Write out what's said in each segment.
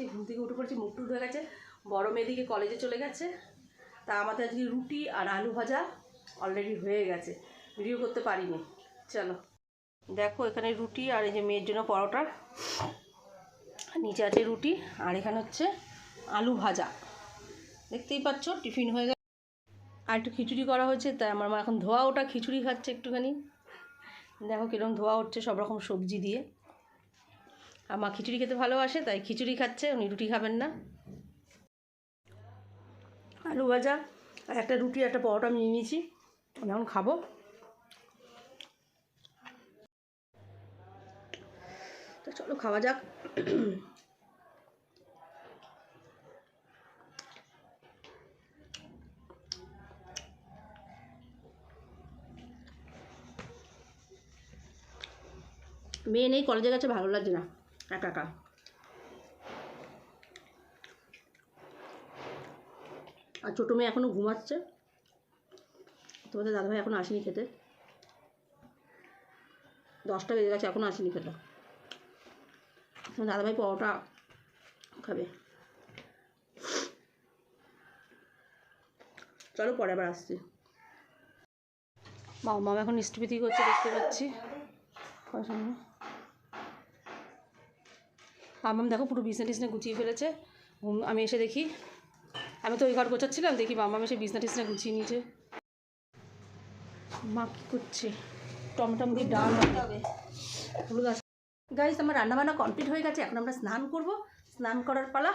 আছি ঘুম থেকে উঠে পড়েছি, মুখ টুক হয়ে গেছে, বড় মেয়েদিকে কলেজে চলে গেছে। তা আমাদের আজকে রুটি আর আলু ভাজা অলরেডি হয়ে গেছে। ভিডিও করতে পারিনি। চলো। দেখো, এখানে রুটি আর এই যে মেয়ের জন্য পরোটা। নিচে আছে রুটি আর এখানে হচ্ছে আলু ভাজা। দেখতেই পাচ্ছ, টিফিন হয়ে গেছে। আর একটু খিচুড়ি করা হয়েছে, তাই আমার মা এখন ধোয়া ওটা খিচুড়ি খাচ্ছে একটুখানি। দেখো কীরকম ধোয়া হচ্ছে সব রকম সবজি দিয়ে। আর মা খিচুড়ি খেতে ভালোবাসে, তাই খিচুড়ি খাচ্ছে, উনি রুটি খাবেন না। আলু ভাজা, আর একটা রুটি, একটা পরোটা আমি নিয়ে নিয়েছি। আমি এখন খাব। তো চলো খাওয়া যাক। মেয়ে নেই, কলেজে গেছে, ভালো লাগছে না। একা একা। আর ছোটো মেয়ে এখনও ঘুমাচ্ছে। তোমাদের দাদাভাই এখনও আসেনি খেতে। দশটা বেজে গেছে এখনও আসেনি খেতে। তোমার দাদাভাই পরোটা খাবে। চলো পরে আবার আসছি। বাবা মামা এখন স্টিপিতি করছে দেখতে পাচ্ছি। মামাম দেখো পুরো বিছনা টিছনা গুছিয়ে ফেলেছে। ঘুম- আমি এসে দেখি আমি তো ওই ঘর গোছাচ্ছিলাম দেখি মামাম এসে বিছনা টিছনা গুছিয়ে নিয়েছে। মা কী করছে? টমটম দিয়ে ডাল রাখতে হবে। হলুদ আছে। আমার রান্নাবান্না কমপ্লিট হয়ে গেছে এখন আমরা স্নান করব। স্নান করার পালা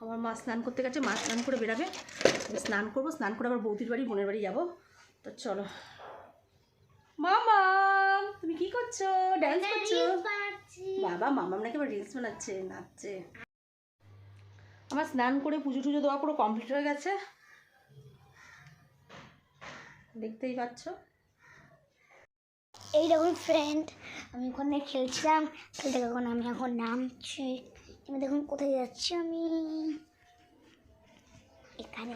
আমার মা স্নান করতে গেছে মা স্নান করে বেরাবে। স্নান করব স্নান করে আবার বৌদির বাড়ি বোনের বাড়ি যাব। তো চলো। মামা তুমি কি করছ? ড্যান্স করছ? বাবা, মামাম নাকি আবার রিলস বানাচ্ছে, নাচছে। আমার স্নান করে পুজো টুজো দেওয়া পুরো কমপ্লিট হয়ে গেছে। দেখতেই পাচ্ছ। এইরকম ফ্রেন্ড আমি ওখানে খেলছিলাম। খেলতে এখন আমি এখন নামছি। আমি দেখুন কোথায় যাচ্ছি আমি। এখানে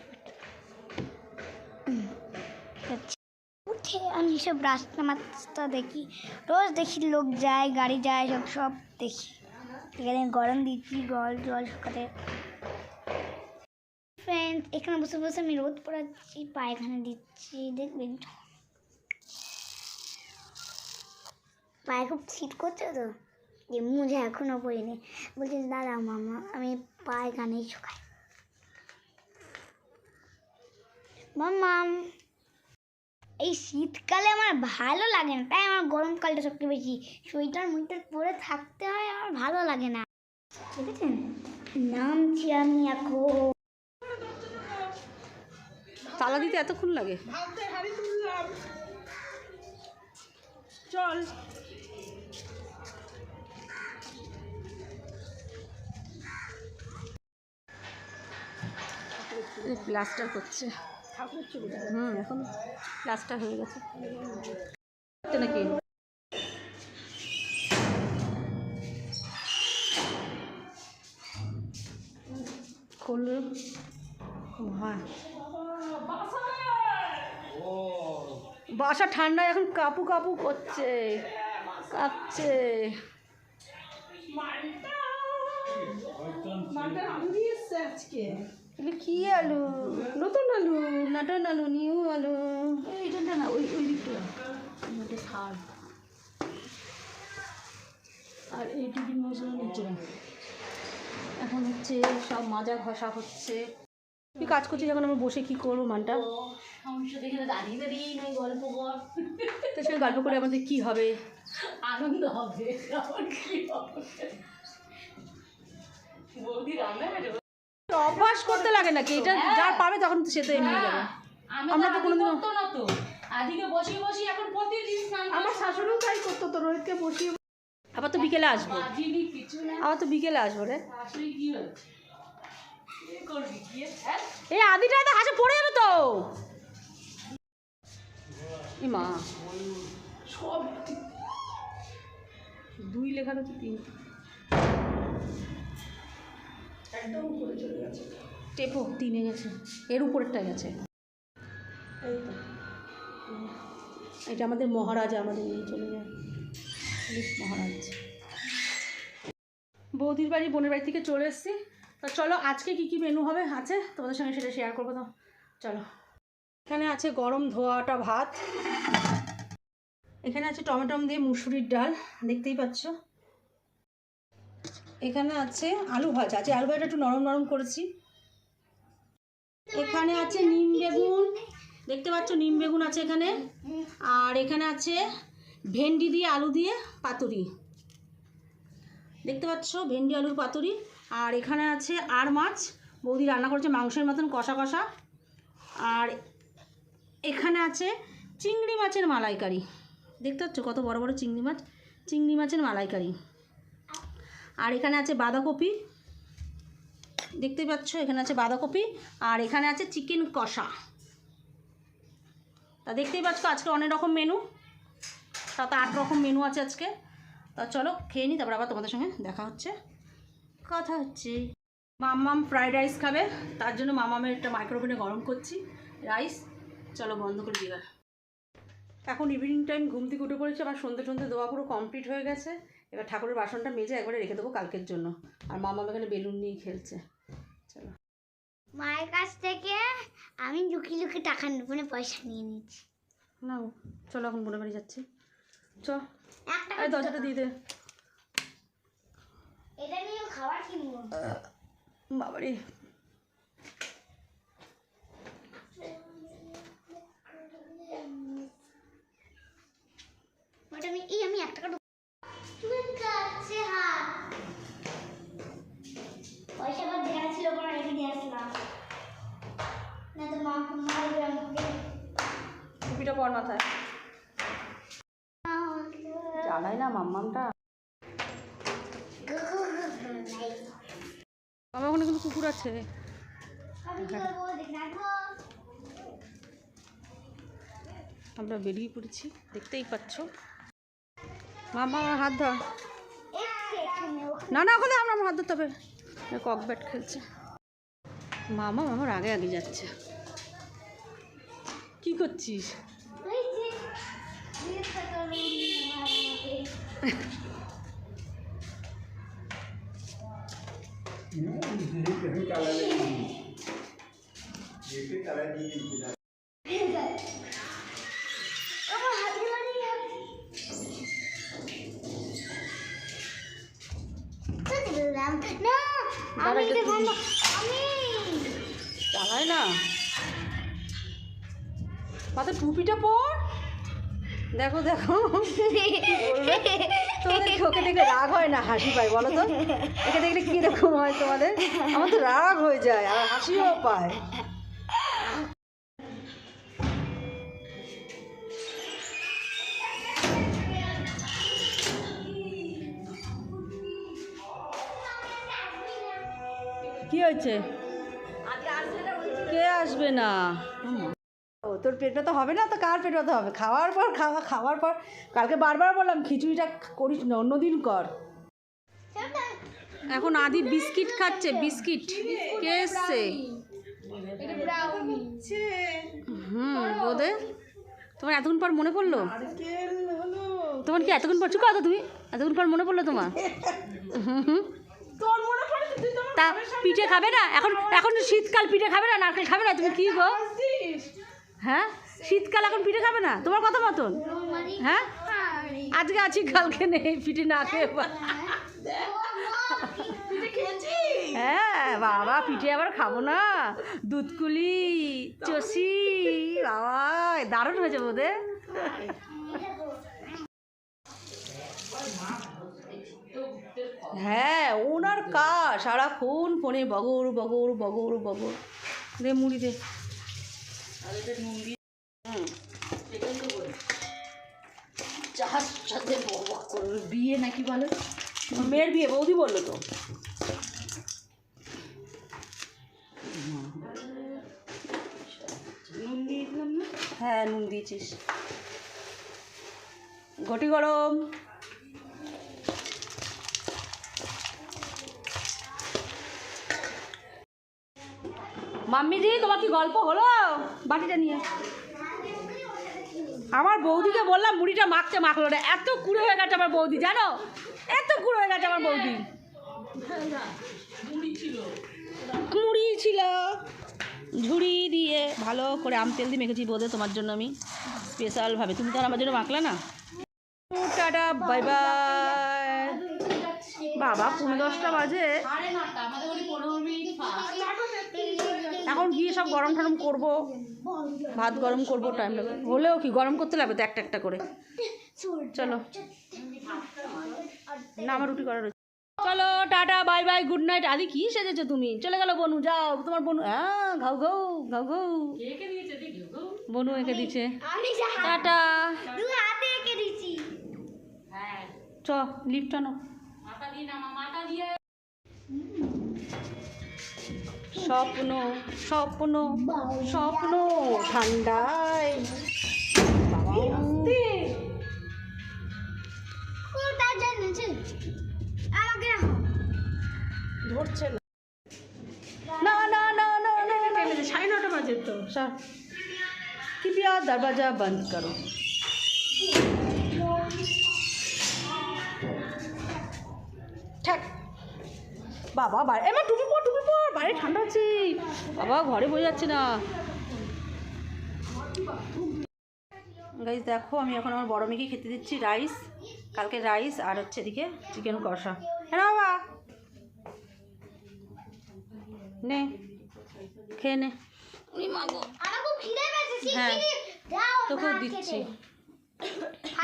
উঠে আমি সব রাস্তা মাস্তা দেখি রোজ দেখি লোক যায় গাড়ি যায় সব সব দেখি এখানে গরম দিচ্ছি জল জল শুকাতে ফ্রেন্ড এখানে বসে বসে আমি রোদ পড়াচ্ছি পায়খানা দিচ্ছি দেখবেন পায়ে খুব শীত করছে তো যে মুঝে এখনও পড়িনি বলছি দাদা মামা আমি পায়ে গানেই শুকাই মামাম এই শীতকালে আমার ভালো লাগে না তাই আমার গরমকালটা সবচেয়ে বেশি। সোয়েটার মুইটার পরে থাকতে হয় আমার ভালো লাগে না। দেখেছেন? নামছি আমি এখন। তালা দিতে এতক্ষণ লাগে? চল। প্লাস্টার করছে। হুম। এখন প্লাস্টার হয়ে গেছে। নাকি? খুললে হ্যাঁ বাসা ঠান্ডায় এখন কাপু কাপু করছে। কাঁপছে। এগুলো কি আলু? নতুন আলু নাটন আলু নিউ আলু। এইটা না ওই ওই দিকটা। ওটা থার্ড আর এই টিফিন মশলা নিচে এখন হচ্ছে সব মাজা ঘষা হচ্ছে। তুই কাজ করছিস এখন আমি বসে কি করব মানটা? দাঁড়িয়ে নয় গল্প তো সে গল্প করে আমাদের কি হবে? আনন্দ হবে। কি হবে? বৌদি রান্না অভ্যাস করতে লাগে নাকি? এটা যা পাবে তখন সে তো এমনি যাবে। আমরা তো তো কোনোদিন না তো আদিকে বসিয়ে বসিয়ে এখন প্রতিদিন স্নান আমার শাশুড়িও তাই করতো তো রোহিতকে বসিয়ে আবার তো বিকেলে আসব। বাজিনি কিছু না। আবার তো বিকেলে আসব রে। হ্যাঁ? এই আদিটা তো হাসে পড়ে যাবে তো। মা। সব দুই লেখা হচ্ছে তিন একদম উপরে চলে গেছে। টেপো তিনে গেছে। এর উপরেরটা গেছে। এই তো। এটা আমাদের মহারাজা আমাদের নিয়ে চলে যায়। মহারাজ। বৌদির বাড়ি বোনের বাড়ি থেকে চলে এসেছি। তো চলো আজকে কি কি মেনু হবে আছে? তোমাদের সঙ্গে সেটা শেয়ার করব তো। চলো। এখানে আছে গরম ধোয়াটা ভাত। এখানে আছে টমেটম দিয়ে মুসুরির ডাল। দেখতেই পাচ্ছ। এখানে আছে আলু ভাজা। আছে আলু ভাজাটা একটু নরম নরম করেছি। এখানে আছে নিম বেগুন। দেখতে পাচ্ছ, নিম বেগুন আছে এখানে। আর এখানে আছে ভেন্ডি দিয়ে আলু দিয়ে পাতুরি। দেখতে পাচ্ছ, ভেন্ডি আলুর পাতুরি। আর এখানে আছে আর মাছ। বৌদি রান্না করেছে মাংসের মতন কষা কষা। আর এখানে আছে চিংড়ি মাছের মালাইকারি। দেখতে পাচ্ছ কত বড় বড় চিংড়ি মাছ? চিংড়ি মাছের মালাইকারি। আর এখানে আছে বাঁধাকপি। দেখতেই পাচ্ছ? এখানে আছে বাঁধাকপি। আর এখানে আছে চিকেন কষা। তা দেখতেই পাচ্ছ, আজকে অনেক রকম মেনু সাত আট রকম মেনু আছে আজকে। তা চলো খেয়ে নিই তারপর আবার তোমাদের সঙ্গে দেখা হচ্ছে। কথা হচ্ছে। মাম্মাম ফ্রাইড রাইস খাবে। তার জন্য মামামের একটা মাইক্রোওভেনে গরম করছি। রাইস চলো বন্ধ করে দিবার এখন ইভিনিং টাইম ঘুম থেকে উঠে পড়েছে। আমার সন্ধ্যে সন্ধ্যে দোয়া পুরো কমপ্লিট হয়ে গেছে। এবার ঠাকুরের বাসনটা মেজে একবারে রেখে দেবো কালকের জন্য। আর মামা এখানে বেলুন নিয়ে খেলছে। চলো। মায়ের কাছ থেকে আমি লুকিয়ে লুকিয়ে টাকা মানে পয়সা নিয়ে নিচ্ছি। না চলো এখন বোনের বাড়ি যাচ্ছি। চ। একটা এই দরজাটা দিয়ে দে। এটা নিয়ে খাবার কিনবো। বাবারে। ওটা আমি এই আমি এক টাকা পর মাথায়। জ্বালাই না মাম্মামটা। আমার ওখানে কিন্তু কুকুর আছে। আমরা বেরিয়ে পড়েছি, দেখতেই পাচ্ছ। মামা আমার হাত ধর না না, ওখানে আমরা, আমার হাত ধরতে হবে। কক ব্যাট খেলছে। মামা মামার আগে আগে যাচ্ছে। কি করছিস? Ini, ini, ini, ini, ini, ini, ini, ini, ini, দেখো দেখো। ওকে দেখলে রাগ হয় না হাসি পায়, বলো তো? একে দেখলে কীরকম হয় তোমাদের? আমার তো রাগ হয়ে যায়, আর হাসিও পায়। কি হয়েছে? কে আসবে না? ও তোর পেট ব্যথা হবে না তো কার পেট ব্যথা হবে? খাওয়ার পর খাওয়া খাওয়ার পর কালকে বারবার বললাম খিচুড়িটা করিস না অন্যদিন কর। এখন আদি বিস্কিট খাচ্ছে বিস্কিট। কে এসছে? হুম বোধে তোমার এতক্ষণ পর মনে পড়ল? তোমার কি এতক্ষণ পর চুকা তো তুমি। এতক্ষণ পর মনে পড়ল তোমার? হুম হুম তা পিঠে খাবে না? এখন এখন শীতকাল পিঠে খাবে না? নারকেল খাবে না? তুমি কি গো? হ্যাঁ? শীতকাল এখন পিঠে খাবে না? তোমার কথা মতন? হ্যাঁ? আজকে আছি, কালকে নেই, পিঠে না খেয়ে হ্যাঁ বাবা, পিঠে আবার খাব না। দুধকুলি, চষি, বাবা, দারুণ হয়েছে বোধে। হ্যাঁ ওনার কাজ, সারাক্ষণ ফোনে বগর বগর বগর বগর। দে মুড়ি দে। বিয়ে নাকি মেয়ের বিয়ে বৌদি বলল তো। নুন হ্যাঁ নুন দিয়েছিস। ঘটি গরম। মাম্মিজি তোমার কি গল্প হলো? বাটিটা নিয়ে আমার বৌদিকে বললাম, মুড়িটা মাখতে মাখলো না। এত কুড়ে হয়ে গেছে আমার বৌদি, জানো? এত কুড়ে হয়ে গেছে আমার বৌদি। মুড়ি ছিল। ঝুড়ি দিয়ে ভালো করে আম তেল দিয়ে মেখেছি বোধে তোমার জন্য আমি স্পেশালভাবে তুমি তো আমার জন্য মাখলে না? টাটা বাই বাই বাবা পনেরো দশটা বাজে। সাড়ে নটা, আমাদের পনেরো মিনিট এখন গিয়ে সব গরম টরম করব ভাত গরম করব টাইম লাগবে হলেও কি গরম করতে লাগবে তো একটা একটা করে। চলো। না আমার রুটি করার রয়েছে। চলো tata bye bye good night Adi কি সেজেছো তুমি? চলে গেলো বনু যাও। তোমার বনু হ্যাঁ ঘাউ ঘাউ ঘাউ ঘাউ। বনু এঁকে দিচ্ছে। টাটা। হ্যাঁ চ লিফট আনো স্বপ্ন স্বপ্ন স্বপ্ন ঠান্ডায় বাবা ও তার জানিয়েছেন আমাকে রাখো ধরছে না না না না না না সাড়ে নটা বাজে তো सर कृपया दरवाजा बंद करो ঠেক বাবা এবার টুপি পর টুপি পর বাইরে ঠান্ডা আছে। বাবা ঘরে বসে যাচ্ছে না। গাইজ দেখো আমি এখন আমার বড় মেয়েকে খেতে দিচ্ছি রাইস কালকে রাইস আর হচ্ছে এদিকে চিকেন কষা। হ্যাঁ বাবা? নে খেয়ে নে। হ্যাঁ। তোকেও দিচ্ছি।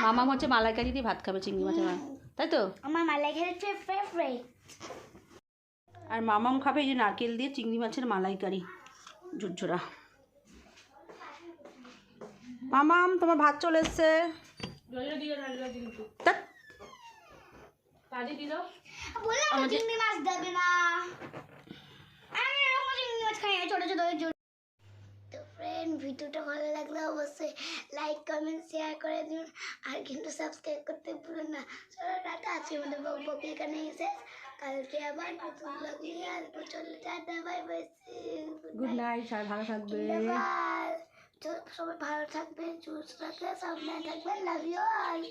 মামা হচ্ছে মালাইকারি দিয়ে ভাত খাবে চিংড়ি মাছের মাছ তাই তো? আমার মালাই খেতে ফেভারিট আর মামাম খাবে এই যে নারকেল দিয়ে চিংড়ি মাছের মালাইকারি ঝুরঝুরা মামাম তোমার ভাত চলে এসছে। ভিডিওটা ভালো লাগলে অবশ্যই লাইক কমেন্ট শেয়ার করে দিন আর কিন্তু সাবস্ক্রাইব করতে ভুলুন না। চলো টাটা আজকে আমাদের এখানে এসে কালকে আবার নতুন ব্লগ নিয়ে আসব চলো tata bye bye good night সবাই ভালো থাকবে বাই সবাই ভালো থাকবে জুস রাখবে সামনে থাকবে লাভ ইউ অল